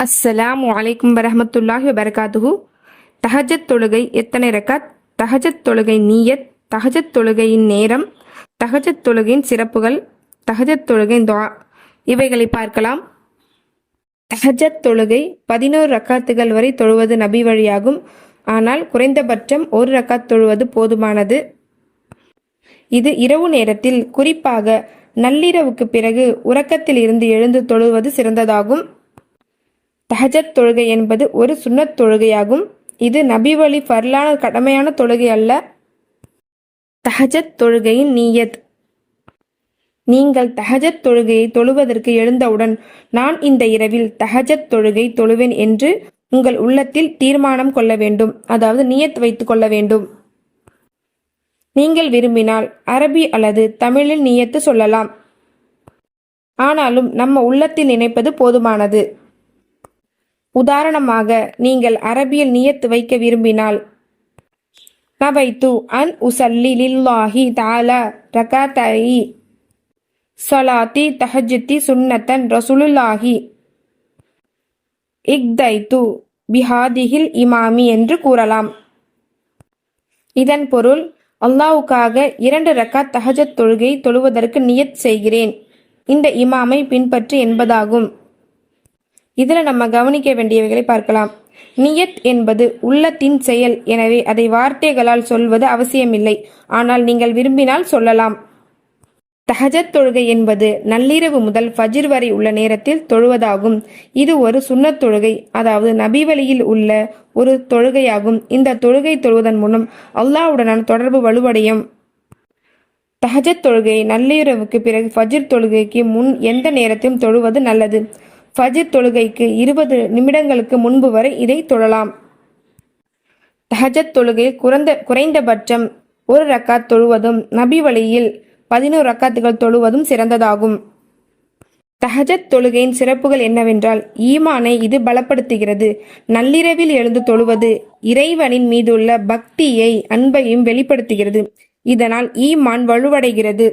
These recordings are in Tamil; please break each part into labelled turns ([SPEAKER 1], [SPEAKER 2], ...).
[SPEAKER 1] அஸ்ஸலாமு அலைக்கும் வரமத்துல்லாஹி வபரகாத்துஹு. தஹஜத் தொழுகை எத்தனை ரக்காத்? தஹஜத் தொழுகை நீயத் தஹஜத் தொழுகையின் நேரம் தஹஜத் தொழுகையின் சிறப்புகள் தஹஜத் தொழுகையின் துவா. இவைகளை பார்க்கலாம். தஹஜத் தொழுகை பதினோரு ரக்காத்துகள் வரை தொழுவது நபி வழியாகும். ஆனால் குறைந்தபட்சம் ஒரு ரக்காத் தொழுவது போதுமானது. இது இரவு நேரத்தில் குறிப்பாக நள்ளிரவுக்கு பிறகு உறக்கத்தில் இருந்து எழுந்து தொழுவது சிறந்ததாகும். தஹஜத் தொழுகை என்பது ஒரு சுன்னத் தொழுகையாகும். இது நபி வழி பரலான கடமையான தொழுகை அல்ல. தஹஜத் தொழுகையின் நீயத். நீங்கள் தஹஜத் தொழுகையை தொழுவதற்கு எழுந்தவுடன் நான் இந்த இரவில் தஹஜத் தொழுகை தொழுவேன் என்று உங்கள் உள்ளத்தில் தீர்மானம் கொள்ள வேண்டும். அதாவது நியத் வைத்துக் கொள்ள வேண்டும். நீங்கள் விரும்பினால் அரபி அல்லது தமிழில் நியத்து சொல்லலாம். ஆனாலும் நம்ம உள்ளத்தில் நினைப்பது போதுமானது. உதாரணமாக நீங்கள் அரபியில் நியத்து வைக்க விரும்பினால் நவைத்து அன் உசல்லி லில்லாஹி தாலா ரகாத்தை சலாத்தி தஹஜித்தி சுன்னத்தன் ரசுலுல்லாஹி இக்தைத்து பிஹாதிஹில் இமாமி என்று கூறலாம். இதன் பொருள் அல்லாவுக்காக இரண்டு ரக்காத் தஹஜத் தொழுகை தொழுவதற்கு நியத் செய்கிறேன். இந்த இமாமை பின்பற்று என்பதாகும். இதில் நம்ம கவனிக்க வேண்டியவைகளை பார்க்கலாம். நியத் என்பது உள்ளத்தின் செயல். எனவே அதை வார்த்தைகளால் சொல்வது அவசியமில்லை. ஆனால் நீங்கள் விரும்பினால் சொல்லலாம். தஹஜத் தொழுகை என்பது நள்ளிரவு முதல் ஃபஜிர் வரை உள்ள நேரத்தில் தொழுவதாகும். இது ஒரு சுன்னத் தொழுகை. அதாவது நபி வழியில் உள்ள ஒரு தொழுகையாகும். இந்த தொழுகை தொழுவதன் மூலம் அல்லாவுடனான தொடர்பு வலுவடையும். தஹஜத் தொழுகை நள்ளிரவுக்கு பிறகு ஃபஜிர் தொழுகைக்கு முன் எந்த நேரத்தையும் தொழுவது நல்லது. ஃபஜிர் தொழுகைக்கு இருபது நிமிடங்களுக்கு முன்பு வரை இதை தொழலாம். தஹஜத் தொழுகையில் குறைந்த குறைந்தபட்சம் ஒரு ரக்காத் தொழுவதும் நபி வழியில் பதினோரு ரக்காத்துகள் தொழுவதும் சிறந்ததாகும். தஹஜத் தொழுகையின் சிறப்புகள் என்னவென்றால் ஈமானை இது பலப்படுத்துகிறது. நள்ளிரவில் எழுந்து தொழுவது இறைவனின் மீதுள்ள பக்தியை அன்பையும் வெளிப்படுத்துகிறது. இதனால் ஈமான் வலுவடைகிறது.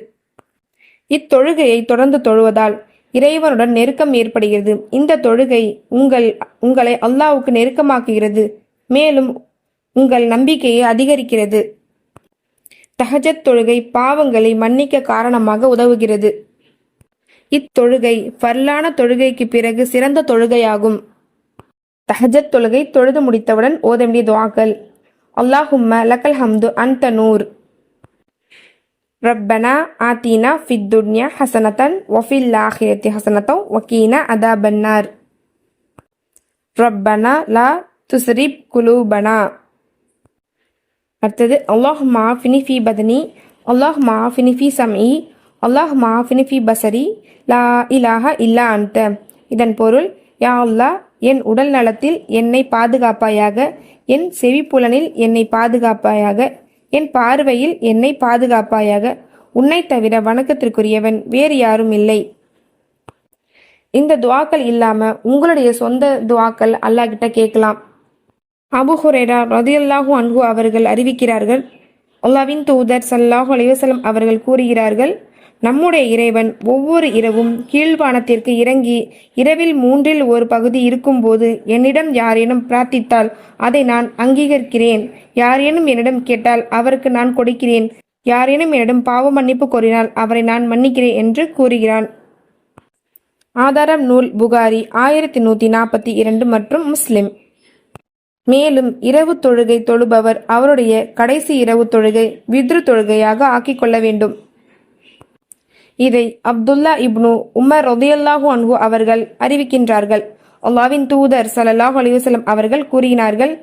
[SPEAKER 1] இத்தொழுகையை தொடர்ந்து தொழுவதால் இறைவனுடன் நெருக்கம் ஏற்படுகிறது. இந்த தொழுகை உங்கள் உங்களை அல்லாவுக்கு நெருக்கமாக்குகிறது. மேலும் உங்கள் நம்பிக்கையை அதிகரிக்கிறது. தஹஜத் தொழுகை பாவங்களை மன்னிக்க காரணமாக உதவுகிறது. இத்தொழுகை ஃபர்லான தொழுகைக்கு பிறகு சிறந்த தொழுகையாகும். தஹஜத் தொழுகை தொழுது முடித்தவுடன் ஓத வேண்டிய துவாக்கள். அல்லாஹும்ம லக்கல் ஹம்து அந்த நூர். ரப்பனா ஆத்தீனா ஃபித் துன்யா ஹசனத்தன் ஒஃபில் ஆஹிரத்தி ஹசனத்தம் வக்கீனா அதாபன்னார் ரப்பனா லா துஸ்ரிப் குலூபனா அடுத்தது அல்லாஹ் மாஃபினி ஃபி பதனி அல்லாஹ் மாஃபினி ஃபி சமி அல்லாஹ் மாஃபினி ஃபி பசரி லா இலாஹ இல்லா அந்த இதன் பொருள் யா அல்லா என் உடல் நலத்தில் என்னை பாதுகாப்பாயாக என் செவிப்புலனில் என்னை பாதுகாப்பாயாக என் பார்வையில் என்னை பாதுகாப்பாயாக. உன்னை தவிர வணக்கத்திற்குரியவன் வேறு யாரும் இல்லை. இந்த துவாக்கள் இல்லாம உங்களுடைய சொந்த துவாக்கள் அல்லாஹ் கிட்ட கேட்கலாம். அபு ஹுரேரா ரதியல்லாஹு அன்ஹு அவர்கள் அறிவிக்கிறார்கள். அல்லாவின் தூதர் சல்லாஹு அலைவசலம் அவர்கள் கூறுகிறார்கள் நம்முடைய இறைவன் ஒவ்வொரு இரவும் கீழ்வானத்திற்கு இறங்கி இரவில் மூன்றில் ஒரு பகுதி இருக்கும்போது என்னிடம் யாரேனும் பிரார்த்தித்தால் அதை நான் அங்கீகரிக்கிறேன். யாரேனும் என்னிடம் கேட்டால் அவருக்கு நான் கொடுக்கிறேன். யாரேனும் என்னிடம் பாவ மன்னிப்பு கோரினால் அவரை நான் மன்னிக்கிறேன் என்று கூறுகிறான். ஆதாரம் நூல் புகாரி ஆயிரத்தி நூற்றி நாற்பத்தி இரண்டு மற்றும் முஸ்லிம். மேலும் இரவு தொழுகை தொழுபவர் அவருடைய கடைசி இரவு தொழுகை வித்ரு தொழுகையாக ஆக்கிக்கொள்ள வேண்டும். இதை அப்துல்லா இப்னு உமர் ரொதியல்லாஹு அன்ஹு அவர்கள் அறிவிக்கின்றார்கள். அல்லாவின் தூதர் சல்லல்லாஹு அலிவசலம் அவர்கள் கூறினார்கள்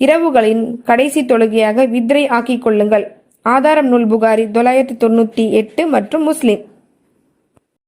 [SPEAKER 1] இரவுகளின் கடைசி தொழுகையாக வித்ரை ஆக்கிக் கொள்ளுங்கள். ஆதாரம் நூல் புகாரி தொள்ளாயிரத்தி தொண்ணூற்றி எட்டு மற்றும் முஸ்லிம்.